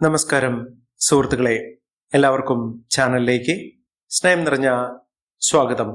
നമസ്കാരം സുഹൃത്തുക്കളെ. എല്ലാവർക്കും ചാനലിലേക്ക് സ്നേഹം നിറഞ്ഞ സ്വാഗതം.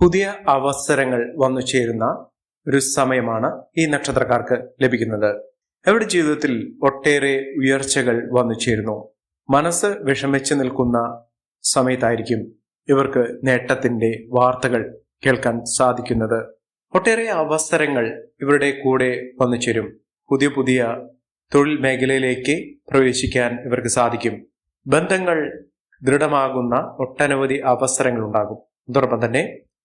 പുതിയ അവസരങ്ങൾ വന്നു ചേരുന്ന ഒരു സമയമാണ് ഈ നക്ഷത്രക്കാർക്ക് ലഭിക്കുന്നത്. എവിടെ ജീവിതത്തിൽ ഒട്ടേറെ ഉയർച്ചകൾ വന്നു ചേരുന്നു. മനസ്സ് വിഷമിച്ചു നിൽക്കുന്ന സമയത്തായിരിക്കും ഇവർക്ക് നേട്ടത്തിന്റെ വാർത്തകൾ കേൾക്കാൻ സാധിക്കുന്നത്. ഒട്ടേറെ അവസരങ്ങൾ ഇവരുടെ കൂടെ വന്നു ചേരും. പുതിയ പുതിയ തൊഴിൽ മേഖലയിലേക്ക് പ്രവേശിക്കാൻ ഇവർക്ക് സാധിക്കും. ബന്ധങ്ങൾ ദൃഢമാകുന്ന ഒട്ടനവധി അവസരങ്ങൾ ഉണ്ടാകും അതോടൊപ്പം തന്നെ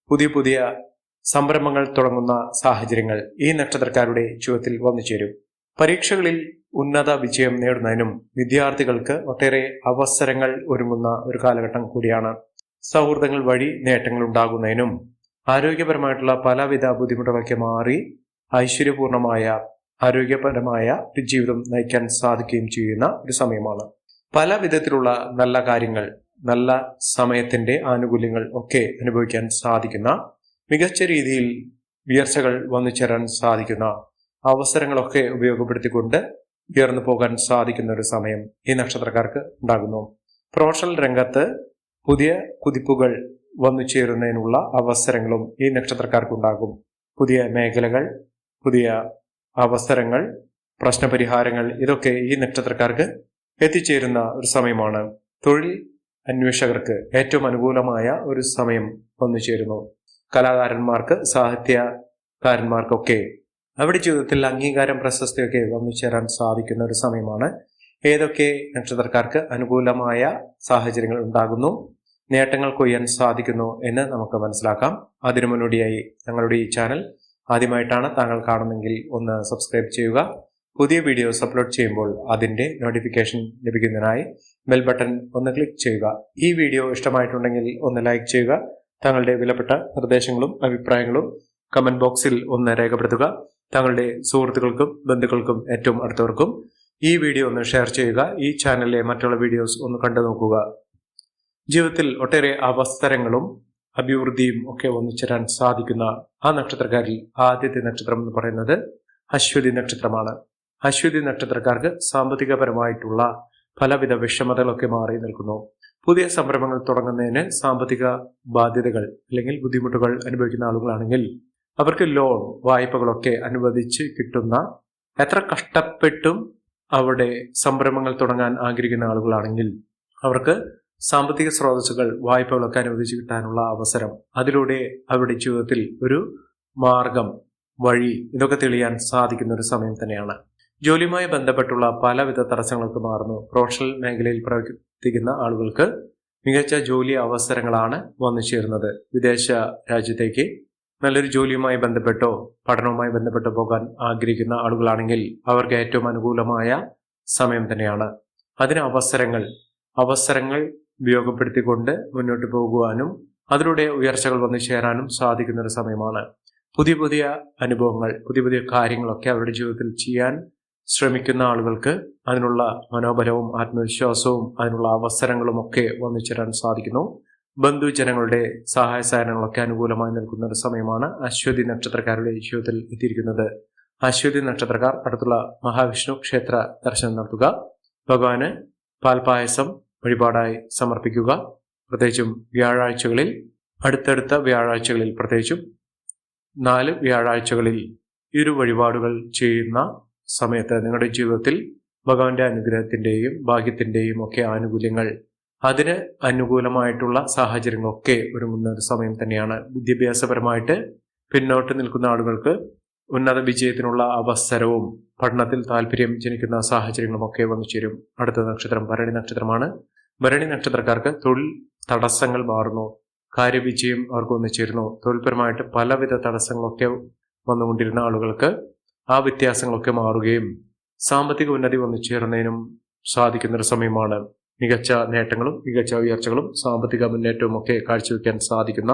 പുതിയ പുതിയ സംരംഭങ്ങൾ തുടങ്ങുന്ന സാഹചര്യങ്ങൾ ഈ നക്ഷത്രക്കാരുടെ ജീവിതത്തിൽ വന്നു ചേരും. പരീക്ഷകളിൽ ഉന്നത വിജയം നേടുന്നതിനും വിദ്യാർത്ഥികൾക്ക് ഒട്ടേറെ അവസരങ്ങൾ ഒരുങ്ങുന്ന ഒരു കാലഘട്ടം കൂടിയാണ്. സൗഹൃദങ്ങൾ വഴി നേട്ടങ്ങൾ ഉണ്ടാകുന്നതിനും ആരോഗ്യപരമായിട്ടുള്ള പലവിധ ബുദ്ധിമുട്ടുകളൊക്കെ മാറി ഐശ്വര്യപൂർണമായ ആരോഗ്യപരമായ ഒരു ജീവിതം നയിക്കാൻ സാധിക്കുകയും ചെയ്യുന്ന ഒരു സമയമാണ്. പല വിധത്തിലുള്ള നല്ല കാര്യങ്ങൾ നല്ല സമയത്തിന്റെ ആനുകൂല്യങ്ങൾ ഒക്കെ അനുഭവിക്കാൻ സാധിക്കുന്ന മികച്ച രീതിയിൽ ഉയർച്ചകൾ വന്നു ചേരാൻ സാധിക്കുന്ന അവസരങ്ങളൊക്കെ ഉപയോഗപ്പെടുത്തിക്കൊണ്ട് ഉയർന്നു പോകാൻ സാധിക്കുന്ന ഒരു സമയം ഈ നക്ഷത്രക്കാർക്ക് ഉണ്ടാകുന്നു. പ്രൊഫഷണൽ രംഗത്ത് പുതിയ കുതിപ്പുകൾ വന്നു ചേരുന്നതിനുള്ള അവസരങ്ങളും ഈ നക്ഷത്രക്കാർക്കുണ്ടാകും. പുതിയ മേഖലകൾ പുതിയ അവസരങ്ങൾ പ്രശ്നപരിഹാരങ്ങൾ ഇതൊക്കെ ഈ നക്ഷത്രക്കാർക്ക് എത്തിച്ചേരുന്ന ഒരു സമയമാണ്. തൊഴിൽ അന്വേഷകർക്ക് ഏറ്റവും അനുകൂലമായ ഒരു സമയം വന്നു ചേരുന്നു കലാകാരന്മാർക്ക് സാഹിത്യകാരന്മാർക്കൊക്കെ അവരുടെ ജീവിതത്തിൽ അംഗീകാരം പ്രശസ്തിയൊക്കെ വന്നു ചേരാൻ സാധിക്കുന്ന ഒരു സമയമാണ്. ഏതൊക്കെ നക്ഷത്രക്കാർക്ക് അനുകൂലമായ സാഹചര്യങ്ങൾ ഉണ്ടാകുന്നു നേട്ടങ്ങൾ കൊയ്യാൻ സാധിക്കുന്നു എന്ന് നമുക്ക് മനസ്സിലാക്കാം. അതിനു മുന്നോടിയായി ഞങ്ങളുടെ ഈ ചാനൽ ആദ്യമായിട്ടാണ് താങ്കൾ കാണുന്നെങ്കിൽ ഒന്ന് സബ്സ്ക്രൈബ് ചെയ്യുക. പുതിയ വീഡിയോസ് അപ്ലോഡ് ചെയ്യുമ്പോൾ അതിന്റെ നോട്ടിഫിക്കേഷൻ ലഭിക്കുന്നതിനായി ബെൽ ബട്ടൺ ഒന്ന് ക്ലിക്ക് ചെയ്യുക. ഈ വീഡിയോ ഇഷ്ടമായിട്ടുണ്ടെങ്കിൽ ഒന്ന് ലൈക്ക് ചെയ്യുക. താങ്കളുടെ വിലപ്പെട്ട നിർദ്ദേശങ്ങളും അഭിപ്രായങ്ങളും കമന്റ് ബോക്സിൽ ഒന്ന് രേഖപ്പെടുത്തുക. താങ്കളുടെ സുഹൃത്തുക്കൾക്കും ബന്ധുക്കൾക്കും ഏറ്റവും അടുത്തവർക്കും ഈ വീഡിയോ ഒന്ന് ഷെയർ ചെയ്യുക. ഈ ചാനലിലെ മറ്റുള്ള വീഡിയോസ് ഒന്ന് കണ്ടു നോക്കുക ജീവിതത്തിൽ ഒട്ടേറെ അവസരങ്ങളും അഭിവൃദ്ധിയും ഒക്കെ ഒന്നിച്ചേരാൻ സാധിക്കുന്ന ആ നക്ഷത്രക്കാരിൽ ആദ്യത്തെ നക്ഷത്രം എന്ന് പറയുന്നത് അശ്വതി നക്ഷത്രമാണ്. അശ്വതി നക്ഷത്രക്കാർക്ക് സാമ്പത്തികപരമായിട്ടുള്ള പലവിധ വിഷമതകളൊക്കെ മാറി നിൽക്കുന്നു. പുതിയ സംരംഭങ്ങൾ തുടങ്ങുന്നതിന് സാമ്പത്തിക ബാധ്യതകൾ അല്ലെങ്കിൽ ബുദ്ധിമുട്ടുകൾ അനുഭവിക്കുന്ന ആളുകളാണെങ്കിൽ അവർക്ക് ലോൺ വായ്പകളൊക്കെ അനുവദിച്ച് കിട്ടുന്ന എത്ര കഷ്ടപ്പെട്ടും അവിടെ സംരംഭങ്ങൾ തുടങ്ങാൻ ആഗ്രഹിക്കുന്ന ആളുകളാണെങ്കിൽ അവർക്ക് സാമ്പത്തിക സ്രോതസ്സുകൾ വായ്പകളൊക്കെ അനുവദിച്ചു കിട്ടാനുള്ള അവസരം അതിലൂടെ അവരുടെ ജീവിതത്തിൽ ഒരു മാർഗം വഴി ഇതൊക്കെ തെളിയാൻ സാധിക്കുന്ന ഒരു സമയം തന്നെയാണ്. ജോലിയുമായി ബന്ധപ്പെട്ടുള്ള പലവിധ തടസ്സങ്ങൾക്ക് മാറുന്നു. പ്രൊഫഷണൽ മേഖലയിൽ പ്രവർത്തിക്കുന്ന ആളുകൾക്ക് മികച്ച ജോലി അവസരങ്ങളാണ് വന്നു ചേരുന്നത്. വിദേശ രാജ്യത്തേക്ക് നല്ലൊരു ജോലിയുമായി ബന്ധപ്പെട്ടോ പഠനവുമായി ബന്ധപ്പെട്ടോ പോകാൻ ആഗ്രഹിക്കുന്ന ആളുകളാണെങ്കിൽ അവർക്ക് ഏറ്റവും അനുകൂലമായ സമയം തന്നെയാണ്. അതിന് അവസരങ്ങൾ അവസരങ്ങൾ ഉപയോഗപ്പെടുത്തിക്കൊണ്ട് മുന്നോട്ട് പോകുവാനും അതിലൂടെ ഉയർച്ചകൾ വന്നു ചേരാനും സാധിക്കുന്ന ഒരു സമയമാണ്. പുതിയ പുതിയ അനുഭവങ്ങൾ പുതിയ പുതിയ കാര്യങ്ങളൊക്കെ അവരുടെ ജീവിതത്തിൽ ചെയ്യാൻ ശ്രമിക്കുന്ന ആളുകൾക്ക് അതിനുള്ള മനോബലവും ആത്മവിശ്വാസവും അതിനുള്ള അവസരങ്ങളും ഒക്കെ വന്നു ചേരാൻ സാധിക്കുന്നു. ബന്ധുജനങ്ങളുടെ സഹായ സഹകരണങ്ങളൊക്കെ അനുകൂലമായി നിൽക്കുന്ന ഒരു സമയമാണ് അശ്വതി നക്ഷത്രക്കാരുടെ ജീവിതത്തിൽ എത്തിയിരിക്കുന്നത്. അശ്വതി നക്ഷത്രക്കാർ അടുത്തുള്ള മഹാവിഷ്ണു ക്ഷേത്ര ദർശനം നടത്തുക. ഭഗവാന് പാൽപായസം വഴിപാടായി സമർപ്പിക്കുക. പ്രത്യേകിച്ചും വ്യാഴാഴ്ചകളിൽ അടുത്തടുത്ത വ്യാഴാഴ്ചകളിൽ പ്രത്യേകിച്ചും നാല് വ്യാഴാഴ്ചകളിൽ ഇരു വഴിപാടുകൾ ചെയ്യുന്ന സമയത്ത് നിങ്ങളുടെ ജീവിതത്തിൽ ഭഗവാന്റെ അനുഗ്രഹത്തിന്റെയും ഭാഗ്യത്തിന്റെയും ഒക്കെ ആനുകൂല്യങ്ങൾ അതിന് അനുകൂലമായിട്ടുള്ള സാഹചര്യങ്ങളൊക്കെ ഒരുങ്ങുന്ന ഒരു സമയം തന്നെയാണ്. വിദ്യാഭ്യാസപരമായിട്ട് പിന്നോട്ട് നിൽക്കുന്ന ആളുകൾക്ക് ഉന്നത വിജയത്തിനുള്ള അവസരവും പഠനത്തിൽ താല്പര്യം ജനിക്കുന്ന സാഹചര്യങ്ങളും ഒക്കെ വന്നു ചേരും അടുത്ത നക്ഷത്രം ഭരണി നക്ഷത്രമാണ്. ഭരണി നക്ഷത്രക്കാർക്ക് തൊഴിൽ തടസ്സങ്ങൾ മാറുന്നു. കാര്യവിജയം അവർക്ക് ഒന്നിച്ചിരുന്നു ചേരുന്നു. തൊഴിൽപരമായിട്ട് പലവിധ തടസ്സങ്ങളൊക്കെ വന്നുകൊണ്ടിരുന്ന ആളുകൾക്ക് ആ വ്യത്യാസങ്ങളൊക്കെ മാറുകയും സാമ്പത്തിക ഉന്നതി വന്നു സാധിക്കുന്നൊരു സമയമാണ്. മികച്ച നേട്ടങ്ങളും മികച്ച ഉയർച്ചകളും സാമ്പത്തിക മുന്നേറ്റവും ഒക്കെ കാഴ്ചവെക്കാൻ സാധിക്കുന്ന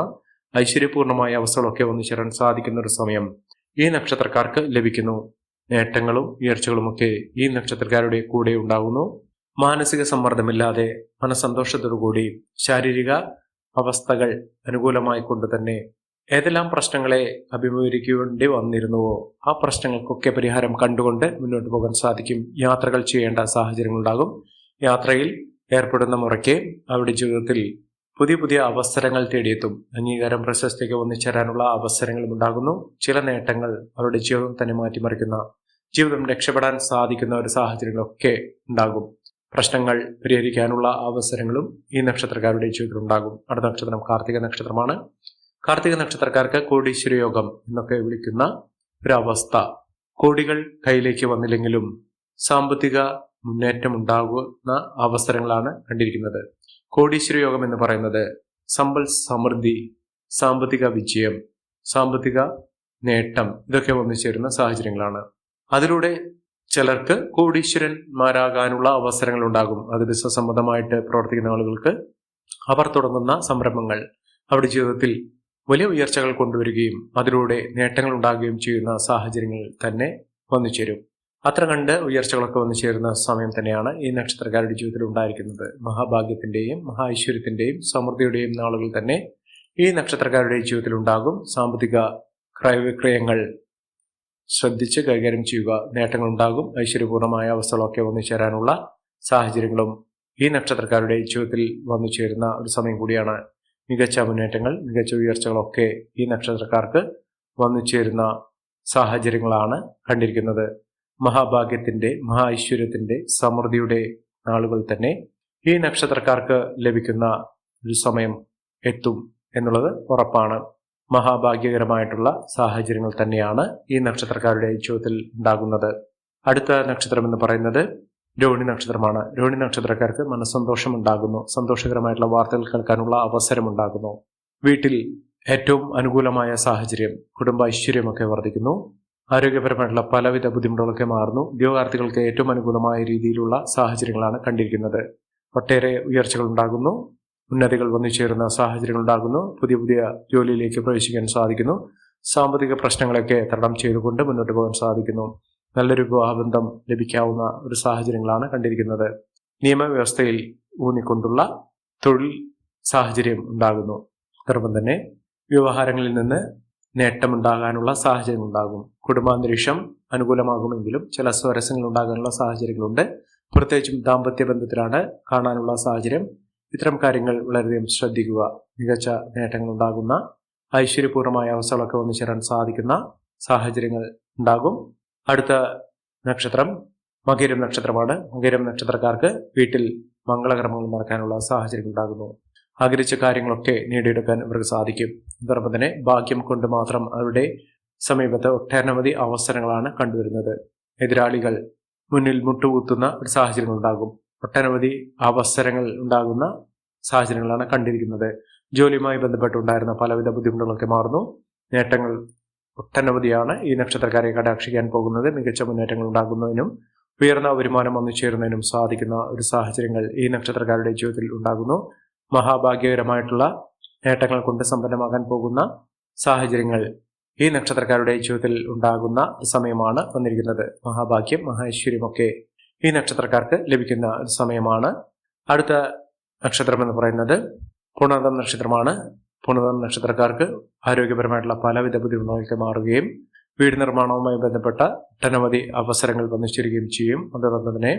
ഐശ്വര്യപൂർണമായ അവസ്ഥകളൊക്കെ വന്നു ചേരാൻ സാധിക്കുന്ന ഒരു സമയം ഈ നക്ഷത്രക്കാർക്ക് ലഭിക്കുന്നു. നേട്ടങ്ങളും ഉയർച്ചകളുമൊക്കെ ഈ നക്ഷത്രക്കാരുടെ കൂടെ ഉണ്ടാകുന്നു മാനസിക സമ്മർദ്ദമില്ലാതെ മനസന്തോഷത്തോടുകൂടി ശാരീരിക അവസ്ഥകൾ അനുകൂലമായി കൊണ്ട് തന്നെ ഏതെല്ലാം പ്രശ്നങ്ങളെ അഭിമുഖീകരിക്കേണ്ടി വന്നിരുന്നുവോ ആ പ്രശ്നങ്ങൾക്കൊക്കെ പരിഹാരം കണ്ടുകൊണ്ട് മുന്നോട്ട് പോകാൻ സാധിക്കും. യാത്രകൾ ചെയ്യേണ്ട സാഹചര്യങ്ങളുണ്ടാകും. യാത്രയിൽ ഏർപ്പെടുന്ന മുറയ്ക്ക് അവരുടെ ജീവിതത്തിൽ പുതിയ പുതിയ അവസരങ്ങൾ തേടിയെത്തും. അംഗീകാരം പ്രശസ്തിക്ക് ഒന്നിച്ചേരാനുള്ള അവസരങ്ങളും ഉണ്ടാകുന്നു. ചില നേട്ടങ്ങൾ അവരുടെ ജീവിതം തന്നെ മാറ്റിമറിക്കുന്ന ജീവിതം രക്ഷപ്പെടാൻ സാധിക്കുന്ന ഒരു സാഹചര്യങ്ങളൊക്കെ ഉണ്ടാകും. പ്രശ്നങ്ങൾ പരിഹരിക്കാനുള്ള അവസരങ്ങളും ഈ നക്ഷത്രക്കാരുടെ ജീവിതത്തിൽ ഉണ്ടാകും. അടുത്ത നക്ഷത്രം കാർത്തിക നക്ഷത്രമാണ്. കാർത്തിക നക്ഷത്രക്കാർക്ക് കോടീശ്വര യോഗം എന്നൊക്കെ വിളിക്കുന്ന ഒരവസ്ഥ കോടികൾ കയ്യിലേക്ക് വന്നില്ലെങ്കിലും സാമ്പത്തിക മുന്നേറ്റം ഉണ്ടാകുന്ന അവസരങ്ങളാണ് കണ്ടിരിക്കുന്നത്. കോടീശ്വര യോഗം എന്ന് പറയുന്നത് സമ്പൽ സമൃദ്ധി സാമ്പത്തിക വിജയം സാമ്പത്തിക നേട്ടം ഇതൊക്കെ വന്നു ചേരുന്ന സാഹചര്യങ്ങളാണ്. അതിലൂടെ ചിലർക്ക് കോടീശ്വരന്മാരാകാനുള്ള അവസരങ്ങൾ ഉണ്ടാകും അത് ബിസിനസ് സംബന്ധമായിട്ട് പ്രവർത്തിക്കുന്ന ആളുകൾക്ക് അവർ തുടങ്ങുന്ന സംരംഭങ്ങൾ അവരുടെ ജീവിതത്തിൽ വലിയ ഉയർച്ചകൾ കൊണ്ടുവരികയും അതിലൂടെ നേട്ടങ്ങൾ ഉണ്ടാകുകയും ചെയ്യുന്ന സാഹചര്യങ്ങൾ തന്നെ വന്നു ചേരും. അത്ര കണ്ട് ഉയർച്ചകളൊക്കെ വന്നു ചേരുന്ന സമയം തന്നെയാണ് ഈ നക്ഷത്രക്കാരുടെ ജീവിതത്തിൽ ഉണ്ടായിരിക്കുന്നത്. മഹാഭാഗ്യത്തിന്റെയും മഹാ ഐശ്വര്യത്തിന്റെയും സമൃദ്ധിയുടെയും നാളുകൾ തന്നെ ഈ നക്ഷത്രക്കാരുടെ ജീവിതത്തിൽ ഉണ്ടാകും. സാമ്പത്തിക ക്രയവിക്രയങ്ങൾ ശ്രദ്ധിച്ച് കൈകാര്യം ചെയ്യുക. നേട്ടങ്ങളുണ്ടാകും. ഐശ്വര്യപൂർണമായ അവസ്ഥകളൊക്കെ വന്നു ചേരാനുള്ള സാഹചര്യങ്ങളും ഈ നക്ഷത്രക്കാരുടെ ജീവിതത്തിൽ വന്നു ചേരുന്ന ഒരു സമയം കൂടിയാണ് മികച്ച മുന്നേറ്റങ്ങൾ മികച്ച ഉയർച്ചകളൊക്കെ ഈ നക്ഷത്രക്കാർക്ക് വന്നു ചേരുന്ന സാഹചര്യങ്ങളാണ് കണ്ടിരിക്കുന്നത്. മഹാഭാഗ്യത്തിന്റെ മഹാ ഐശ്വര്യത്തിന്റെ സമൃദ്ധിയുടെ നാളുകൾ തന്നെ ഈ നക്ഷത്രക്കാർക്ക് ലഭിക്കുന്ന ഒരു സമയം എത്തും എന്നുള്ളത് ഉറപ്പാണ്. മഹാഭാഗ്യകരമായിട്ടുള്ള സാഹചര്യങ്ങൾ തന്നെയാണ് ഈ നക്ഷത്രക്കാരുടെ ജീവിതത്തിൽ ഉണ്ടാകുന്നത്. അടുത്ത നക്ഷത്രം എന്ന് പറയുന്നത് രോഹിണി നക്ഷത്രമാണ്. രോഹിണി നക്ഷത്രക്കാർക്ക് മനസ്സന്തോഷം ഉണ്ടാകുന്നു. സന്തോഷകരമായിട്ടുള്ള വാർത്തകൾ കേൾക്കാനുള്ള അവസരം ഉണ്ടാകുന്നു. വീട്ടിൽ ഏറ്റവും അനുകൂലമായ സാഹചര്യം കുടുംബ ഐശ്വര്യമൊക്കെ വർദ്ധിക്കുന്നു. ആരോഗ്യപരമായിട്ടുള്ള പലവിധ ബുദ്ധിമുട്ടുകളൊക്കെ മാറുന്നു. ഉദ്യോഗാർത്ഥികൾക്ക് ഏറ്റവും അനുകൂലമായ രീതിയിലുള്ള സാഹചര്യങ്ങളാണ് കണ്ടിരിക്കുന്നത്. ഒട്ടേറെ ഉയർച്ചകൾ ഉണ്ടാകുന്നു. ഉന്നതികൾ വന്നു ചേരുന്ന സാഹചര്യങ്ങൾ ഉണ്ടാകുന്നു പുതിയ പുതിയ ജോലിയിലേക്ക് പ്രവേശിക്കാൻ സാധിക്കുന്നു. സാമ്പത്തിക പ്രശ്നങ്ങളൊക്കെ തരണം ചെയ്തുകൊണ്ട് മുന്നോട്ട് പോകാൻ സാധിക്കുന്നു. നല്ലൊരു വിവാഹബന്ധം ലഭിക്കാവുന്ന ഒരു സാഹചര്യങ്ങളാണ് കണ്ടിരിക്കുന്നത്. നിയമവ്യവസ്ഥയിൽ ഊന്നിക്കൊണ്ടുള്ള തൊഴിൽ സാഹചര്യം ഉണ്ടാകുന്നു. അതോടൊപ്പം തന്നെ വ്യവഹാരങ്ങളിൽ നിന്ന് നേട്ടമുണ്ടാകാനുള്ള സാഹചര്യം ഉണ്ടാകും കുടുംബാന്തരീക്ഷം അനുകൂലമാകുമെങ്കിലും ചില സ്വരസങ്ങൾ ഉണ്ടാകാനുള്ള സാഹചര്യങ്ങളുണ്ട്. പ്രത്യേകിച്ചും ദാമ്പത്യ ബന്ധത്തിലാണ് കാണാനുള്ള സാഹചര്യം. ഇത്തരം കാര്യങ്ങൾ വളരെയധികം ശ്രദ്ധിക്കുക. മികച്ച നേട്ടങ്ങൾ ഉണ്ടാകുന്ന ഐശ്വര്യപൂർണമായ അവസ്ഥകളൊക്കെ വന്നു ചേരാൻ സാധിക്കുന്ന സാഹചര്യങ്ങൾ ഉണ്ടാകും. അടുത്ത നക്ഷത്രം മകരം നക്ഷത്രമാണ്. മകരം നക്ഷത്രക്കാർക്ക് വീട്ടിൽ മംഗളകർമ്മങ്ങൾ നടക്കാനുള്ള സാഹചര്യങ്ങൾ ഉണ്ടാകുന്നു. ആഗ്രഹിച്ച കാര്യങ്ങളൊക്കെ നേടിയെടുക്കാൻ ഇവർക്ക് സാധിക്കും. അതോടൊപ്പം തന്നെ ഭാഗ്യം കൊണ്ട് മാത്രം അവരുടെ സമീപത്ത് ഒട്ടനവധി അവസരങ്ങളാണ് കണ്ടുവരുന്നത്. എതിരാളികൾ മുന്നിൽ മുട്ടുകുത്തുന്ന ഒരു സാഹചര്യങ്ങൾ ഉണ്ടാകും. ഒട്ടനവധി അവസരങ്ങൾ ഉണ്ടാകുന്ന സാഹചര്യങ്ങളാണ് കണ്ടിരിക്കുന്നത്. ജോലിയുമായി ബന്ധപ്പെട്ടുണ്ടായിരുന്ന പലവിധ ബുദ്ധിമുട്ടുകളൊക്കെ മാറുന്നു. നേട്ടങ്ങൾ ഒട്ടനവധിയാണ് ഈ നക്ഷത്രക്കാരെ കടാക്ഷിക്കാൻ പോകുന്നത്. മികച്ച മുന്നേറ്റങ്ങൾ ഉണ്ടാകുന്നതിനും ഉയർന്ന വരുമാനം വന്നു ചേരുന്നതിനും സാധിക്കുന്ന ഒരു സാഹചര്യങ്ങൾ ഈ നക്ഷത്രക്കാരുടെ ജീവിതത്തിൽ ഉണ്ടാകുന്നു. മഹാഭാഗ്യകരമായിട്ടുള്ള നേട്ടങ്ങൾ കൊണ്ട് സമ്പന്നമാകാൻ പോകുന്ന സാഹചര്യങ്ങൾ ഈ നക്ഷത്രക്കാരുടെ ജീവിതത്തിൽ ഉണ്ടാകുന്ന സമയമാണ് വന്നിരിക്കുന്നത്. മഹാഭാഗ്യം മഹേശ്വര്യമൊക്കെ ഈ നക്ഷത്രക്കാർക്ക് ലഭിക്കുന്ന സമയമാണ്. അടുത്ത നക്ഷത്രം എന്ന് പറയുന്നത് പുണർദം നക്ഷത്രമാണ്. പുണർദം നക്ഷത്രക്കാർക്ക് ആരോഗ്യപരമായിട്ടുള്ള പലവിധ ബുദ്ധിമുട്ടുകൾക്ക് മാറുകയും വീട് നിർമ്മാണവുമായി ബന്ധപ്പെട്ട ഒട്ടനവധി അവസരങ്ങൾ വന്നു ചെയ്യും. അതോടൊപ്പം തന്നെ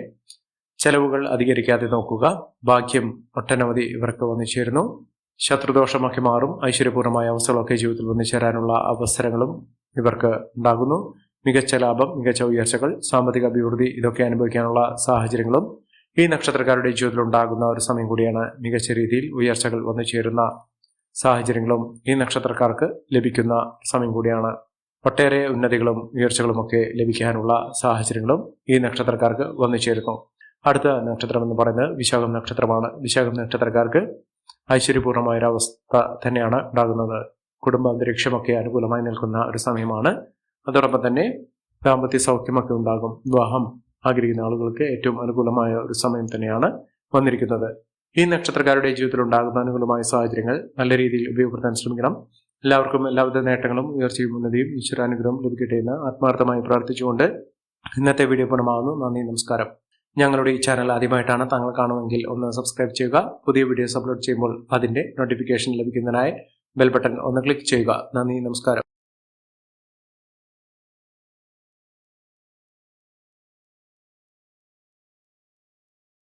ചെലവുകൾ അധികരിക്കാതെ നോക്കുക. ഭാഗ്യം ഒട്ടനവധി ഇവർക്ക് വന്നു ചേരുന്നു. ശത്രുദോഷമൊക്കെ മാറും. ഐശ്വര്യപൂർണമായ അവസ്ഥകളൊക്കെ ജീവിതത്തിൽ വന്നു ചേരാനുള്ള അവസരങ്ങളും ഇവർക്ക് ഉണ്ടാകുന്നു. മികച്ച ലാഭം മികച്ച ഉയർച്ചകൾ സാമ്പത്തിക അഭിവൃദ്ധി ഇതൊക്കെ അനുഭവിക്കാനുള്ള സാഹചര്യങ്ങളും ഈ നക്ഷത്രക്കാരുടെ ജീവിതത്തിൽ ഉണ്ടാകുന്ന ഒരു സമയം കൂടിയാണ് മികച്ച രീതിയിൽ ഉയർച്ചകൾ വന്നു ചേരുന്ന സാഹചര്യങ്ങളും ഈ നക്ഷത്രക്കാർക്ക് ലഭിക്കുന്ന സമയം കൂടിയാണ്. ഒട്ടേറെ ഉന്നതികളും ഉയർച്ചകളും ഒക്കെ ലഭിക്കാനുള്ള സാഹചര്യങ്ങളും ഈ നക്ഷത്രക്കാർക്ക് വന്നു ചേരുന്നു. അടുത്ത നക്ഷത്രം എന്ന് പറയുന്നത് വിശാഖം നക്ഷത്രമാണ്. വിശാഖം നക്ഷത്രക്കാർക്ക് ഐശ്വര്യപൂർണമായ ഒരു അവസ്ഥ തന്നെയാണ് ഉണ്ടാകുന്നത്. കുടുംബ അന്തരീക്ഷമൊക്കെ അനുകൂലമായി നിൽക്കുന്ന ഒരു സമയമാണ് അതോടൊപ്പം തന്നെ ദാമ്പത്യ സൗഖ്യമൊക്കെ ഉണ്ടാകും. വിവാഹം ആഗ്രഹിക്കുന്ന ആളുകൾക്ക് ഏറ്റവും അനുകൂലമായ ഒരു സമയം തന്നെയാണ് വന്നിരിക്കുന്നത്. ഈ നക്ഷത്രക്കാരുടെ ജീവിതത്തിൽ ഉണ്ടാകുന്ന അനുകൂലമായ സാഹചര്യങ്ങൾ നല്ല രീതിയിൽ ഉപയോഗപ്പെടുത്താൻ ശ്രമിക്കണം. എല്ലാവർക്കും എല്ലാവിധ നേട്ടങ്ങളും ഉയർച്ചയും ഉന്നതിയും ഈശ്വരാനുഗ്രഹം ലഭിക്കട്ടെ എന്ന് ആത്മാർത്ഥമായി പ്രാർത്ഥിച്ചുകൊണ്ട് ഇന്നത്തെ വീഡിയോ പൂർണമാകുന്നു. നന്ദി നമസ്കാരം. ഞങ്ങളുടെ ഈ ചാനൽ ആദ്യമായിട്ടാണ് താങ്കൾ കാണുമെങ്കിൽ ഒന്ന് സബ്സ്ക്രൈബ് ചെയ്യുക. പുതിയ വീഡിയോസ് അപ്ലോഡ് ചെയ്യുമ്പോൾ അതിന്റെ നോട്ടിഫിക്കേഷൻ ലഭിക്കുന്നതിനായി ബെൽ ബട്ടൺ ഒന്ന് ക്ലിക്ക് ചെയ്യുക. നന്ദി നമസ്കാരം.